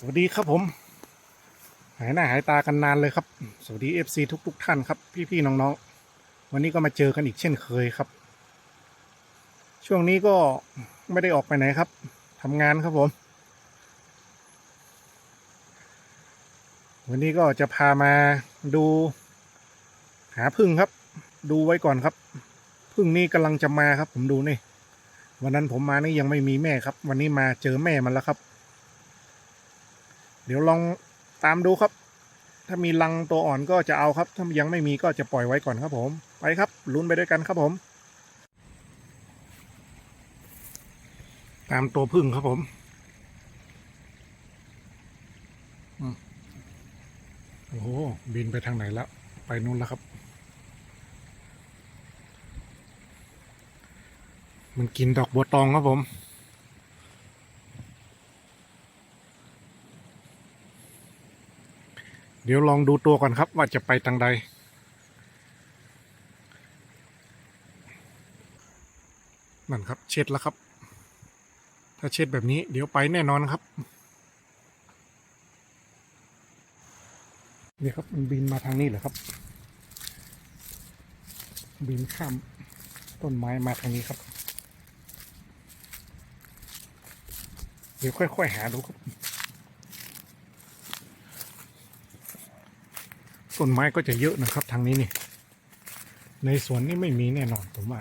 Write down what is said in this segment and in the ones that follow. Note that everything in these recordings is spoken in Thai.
สวัสดีครับผม หายหน้าหายตากันนานเลยครับ สวัสดีเอฟซีทุกทุกท่านครับ พี่ๆน้องๆ วันนี้ก็มาเจอกันอีกเช่นเคยครับ ช่วงนี้ก็ไม่ได้ออกไปไหนครับทำงานครับผม วันนี้ก็จะพามาดูหาพึ่งครับ ดูไว้ก่อนครับ พึ่งนี่กำลังจะมาครับ ผมดูนี่วันนั้นผมมานี่ยังไม่มีแม่ครับ วันนี้มาเจอแม่มันแล้วครับ เดี๋ยวลองตามดูครับ ถ้ามีรังตัวอ่อนก็จะเอาครับ ถ้ายังไม่มีก็จะปล่อยไว้ก่อนครับผม ไปครับลุ้นไปด้วยกันครับผม ตามตัวพึ่งครับผมโอ้โหบินไปทางไหนแล้ว ไปนู่นแล้วครับ มันกินดอกบัวตองครับผม เดี๋ยวลองดูตัวก่อนครับว่าจะไปทางใด นั่นครับ เช็ดแล้วครับ ถ้าเช็ดแบบนี้เดี๋ยวไปแน่นอนครับ เนี่ยครับมันบินมาทางนี้เหรอครับ บินข้ามต้นไม้มาทางนี้ครับ เดี๋ยวค่อย ๆ หาดูครับ ต้นไม้ก็จะเยอะนะครับ ทางนี้นี่ในสวนนี่ไม่มีแน่นอนผมว่า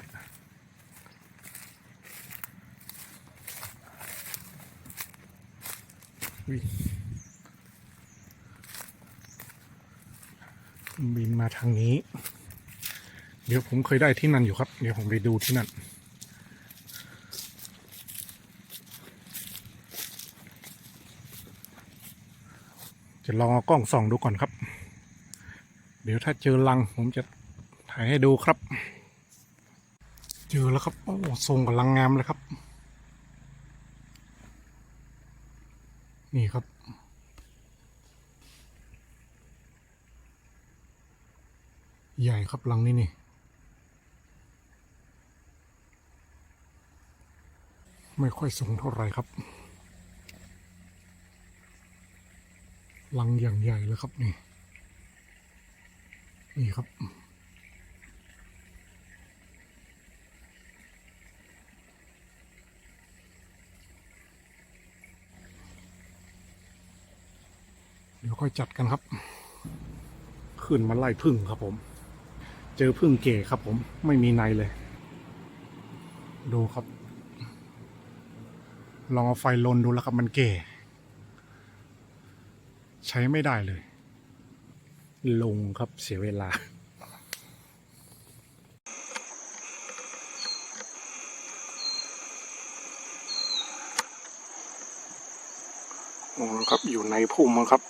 บินมาทางนี้ เดี๋ยวผมเคยได้ที่นั่นอยู่ครับ เดี๋ยวผมไปดูที่นั่นจะลองเอากล้องส่องดูก่อนครับ เดี๋ยวถ้าเจอรังผมจะถ่ายให้ดูครับ เจอแล้วครับ โอ้ทรงกำลังงามเลยครับ นี่ครับ ใหญ่ครับรังนี้นี่ ไม่ค่อยสูงเท่าไหร่ครับลังอย่างใหญ่เลยครับนี่ นี่ครับ เดี๋ยวค่อยจัดกันครับ ขึ้นมาไล่พึ่งครับผม เจอพึ่งเก๋ครับผมไม่มีในเลย ดูครับ ลองเอาไฟลนดูแล้วครับมันเก๋ใช้ไม่ได้เลย ลงครับเสียเวลา โอ้ครับอยู่ในพุ่มครับ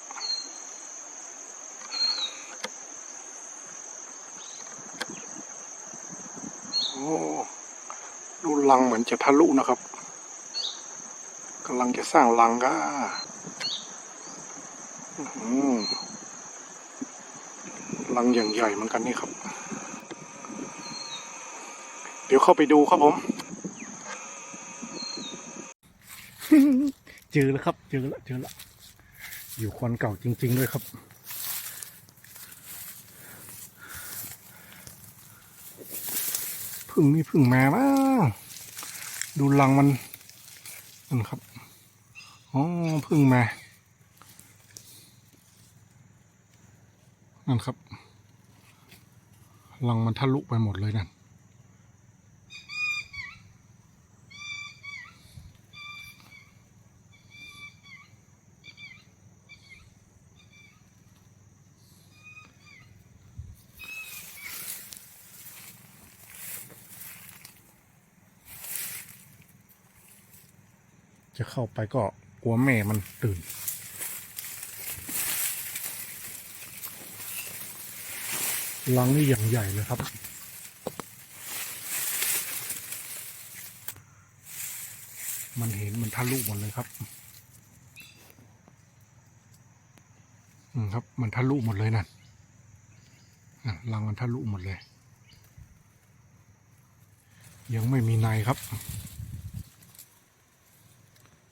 โอ้ดูรังเหมือนจะทะลุนะครับกำลังจะสร้างรังก็อื้อ หลังอย่างใหญ่เหมือนกันนี่ครับ เดี๋ยวเข้าไปดูครับผม เจอแล้วครับ เจอแล้วเจอแล้วอยู่ควันเก่าจริง ๆ ด้วยครับ พึ่งนี่พึ่งมาบ้าดูรังมันนั่นครับอ๋อพึ่งมานั่นครับ รังมันทะลุไปหมดเลยนั่นจะเข้าไปก็กลัวแม่มันตื่น รังนี่อย่างใหญ่เลยครับ มันเห็นมันทะลุหมดเลยครับ อืมครับ มันทะลุหมดเลยนั่นน่ะรังมันทะลุหมดเลย ยังไม่มีในครับ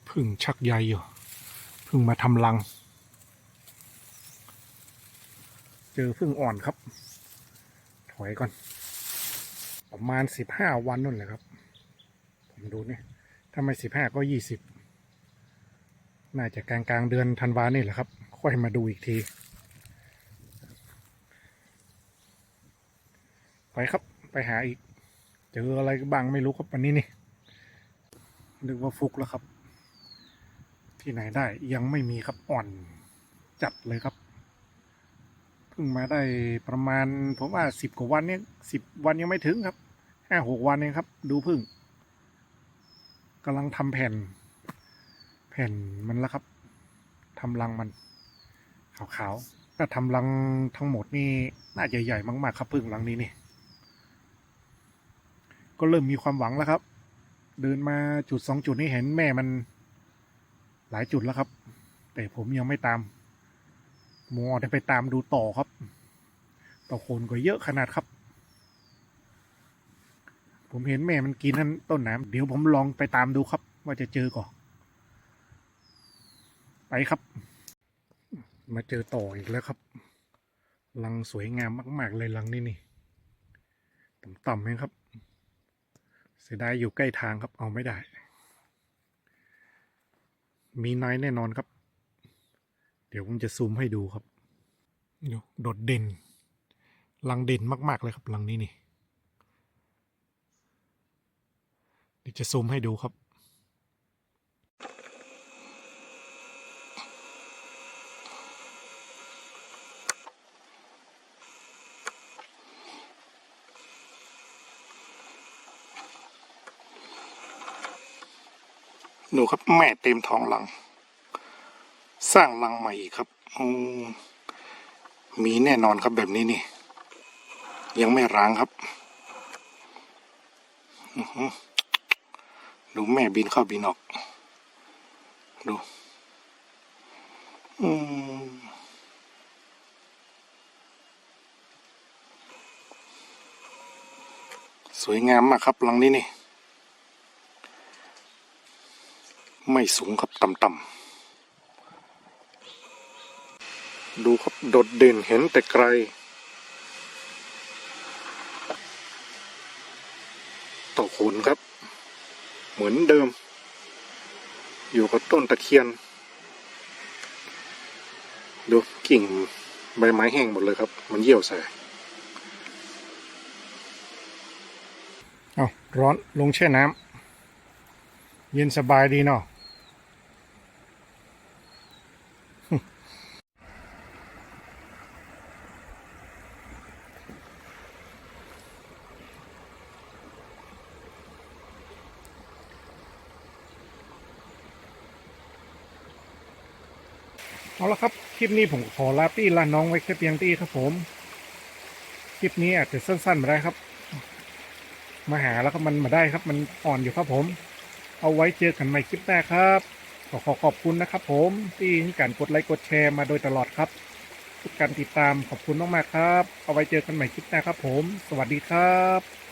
พึ่งชักใยอยู่ พึ่งมาทำรัง เจอพึ่งอ่อนครับ ถอยก่อน ประมาณสิบห้าวันนู่นแหละครับ ผมดูนี่ถ้าไม่สิบห้าก็ยี่สิบน่าจะกลางกลางเดือนธันวานี่แหละครับ ค่อยมาดูอีกทีไปครับไปหาอีก เจออะไรบ้างไม่รู้ครับวันนี้นี่นึกว่าฟุกแล้วครับ ที่ไหนได้ยังไม่มีครับอ่อนจัดเลยครับ พิ่งมาได้ประมาณผมว่าสิบกว่าวันเนี่ยสิบวันยังไม่ถึงครับห้าหกวันเองครับ ดูพึ่งกำลังทำแผ่น แผ่นมันแล้วครับทำรังมันขาวๆถ้าทำรังทั้งหมดนี่น่าจะใหญ่มากๆ ครับพึ่งรังนี้นี่ ก็เริ่มมีความหวังแล้วครับ เดินมาจุดสองจุดนี้เห็นแม่มันหลายจุดแล้วครับ แต่ผมยังไม่ตาม มัวแต่ไปตามดูต่อครับ ต่อโคนก็เยอะขนาดครับ ผมเห็นแม่มันกินนั้นต้นน้ำเดี๋ยวผมลองไปตามดูครับ ว่าจะเจอก่อนไปครับ มาเจอต่ออีกแล้วครับรังสวยงามมาก ๆ เลยรังนี้นี่ต่ำๆไหมครับ เสียดายอยู่ใกล้ทางครับเอาไม่ได้ มีนายแน่นอนครับ ดี๋ยวผมจะซูมให้ดูครับดูโดดเด่นลังเด่นมาก ๆ เลยครับลังนี้นี่เดี๋ยวจะซูมให้ดูครับ ดูครับแม่เต็มท้องรัง สร้างรังใหม่อีกครับมีแน่นอนครับแบบนี้นี่ ยังไม่ร้างครับ ดูแม่บินเข้าบินออก ดูสวยงามมากครับรังนี้นี่ ไม่สูงครับต่ำๆ ดูครับโดดเด่นเห็นแต่ไกล ต่อขนครับ เหมือนเดิม อยู่กับต้นตะเคียน ดูกิ่งใบไม้แห้งหมดเลยครับ มันเยี่ยวใส่เอาร้อนลงแช่น้ำเย็นสบายดีเนาะ เอาละครับ คลิปนี้ผมขอลาตี้ลาน้องไว้แค่เพียงตี้ครับผม คลิปนี้อาจจะสั้นๆมาได้ครับ มาหาแล้วก็มันมาได้ครับ มันอ่อนอยู่ครับผม เอาไว้เจอกันใหม่คลิปหน้าครับ ขอขอขอบคุณนะครับผมที่ให้การกดไลค์กดแชร์มาโดยตลอดครับกการติดตามขอบคุณมากๆครับ เอาไว้เจอกันใหม่คลิปหน้าครับผม สวัสดีครับ